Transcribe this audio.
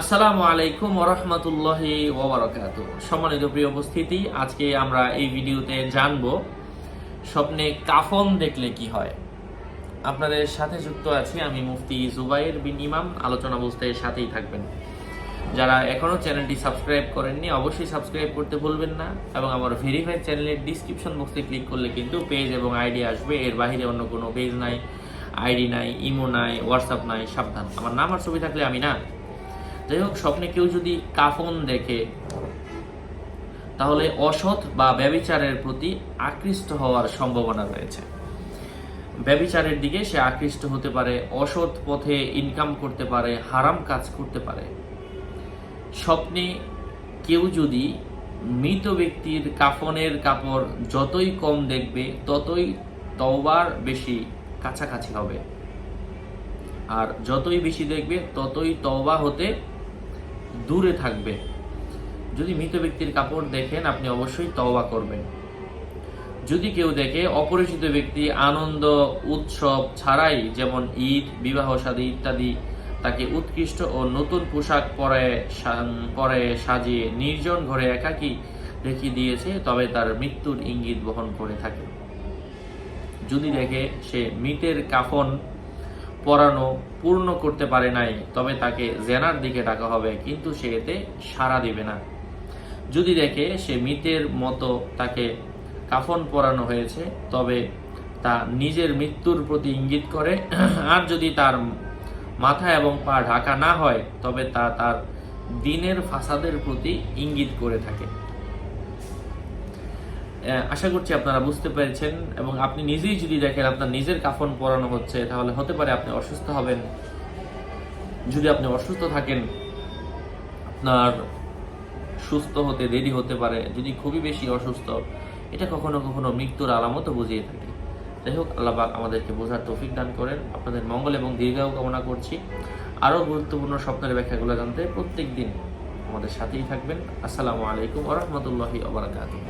আসসালামু আলাইকুম ওরহমতুল্লাহি ওবরাকাত সম্মানিত প্রিয় উপস্থিতি, আজকে আমরা এই ভিডিওতে জানব স্বপ্নে কাফন দেখলে কি হয়। আপনাদের সাথে যুক্ত আছি আমি মুফতি জুবাইর বিন ইমাম, আলোচনা বুঝতে সাথেই থাকবেন। যারা এখনও চ্যানেলটি সাবস্ক্রাইব করেননি, অবশ্যই সাবস্ক্রাইব করতে ভুলবেন না এবং আমার ভেরিফাইড চ্যানেলের ডিসক্রিপশন বক্সে ক্লিক করলে কিন্তু পেজ এবং আইডি আসবে। এর বাইরে অন্য কোনো পেজ নাই আইডি নাই ইমো নাই হোয়াটসঅ্যাপ নাই, সাবধান। আমার নাম আর ছবি থাকলে আমি না যাই হোক, স্বপ্নে কেউ যদি কাফন দেখে, তাহলে অসৎ বা ব্যবিচারের প্রতি আকৃষ্ট হওয়ার সম্ভাবনা রয়েছে। ব্যবিচারের দিকে সে আকৃষ্ট হতে পারে, অসৎ পথে ইনকাম করতে পারে, হারাম কাজ করতে পারে। স্বপ্নে কেউ যদি মৃত ব্যক্তির কাফনের কাপড় যতই কম দেখবে, ততই তওবার বেশি কাছাকাছি হবে। আর যতই বেশি দেখবে, ততই তওবা হতে দূরে থাকবে। যদি মৃত ব্যক্তির কাপড় দেখেন, আপনি অবশ্যই তওবা করবেন। যদি কেউ দেখে, অপরিচিত ব্যক্তি আনন্দ, উৎসব ছাড়াই, যেমন ঈদ, বিবাহ শাদী ইত্যাদি, তাকে উৎকৃষ্ট ও নতুন পোশাক পরে পরে সাজিয়ে নির্জন ঘরে একাকী রেখে দিয়েছে, তবে তার মৃত্যুর ইঙ্গিত বহন করে থাকে। যদি দেখে সে মৃতের কাফন পরানো পূর্ণ করতে পারে নাই, তবে তাকে জেনার দিকে ডাকা হবে, কিন্তু সে এতে সাড়া দিবে না। যদি দেখে সে মৃতের মতো তাকে কাফন পরানো হয়েছে, তবে তা নিজের মৃত্যুর প্রতি ইঙ্গিত করে। আর যদি তার মাথা এবং পা ঢাকা না হয়, তবে তা তার দিনের ফাসাদের প্রতি ইঙ্গিত করে থাকে। আশা করছি আপনারা বুঝতে পেরেছেন এবং আপনি নিজেই যদি দেখেন আপনার নিজের কাফন পরানো হচ্ছে, তাহলে হতে পারে আপনি অসুস্থ হবেন। যদি আপনি অসুস্থ থাকেন, আপনার সুস্থ হতে দেরি হতে পারে। যদি খুবই বেশি অসুস্থ, এটা কখনো কখনো মৃত্যুর আলামতও বুঝিয়ে থাকে। যাই হোক, আল্লাহ পাক আমাদেরকে বোঝার তৌফিক দান করেন। আপনাদের মঙ্গল এবং দীর্ঘায়ু কামনা করছি। আরও গুরুত্বপূর্ণ স্বপ্নের ব্যাখ্যাগুলো জানতে প্রত্যেক দিন আমাদের সাথেই থাকবেন। আসসালামু আলাইকুম ওরহমতুল্লাহি ওবরাকাতুহ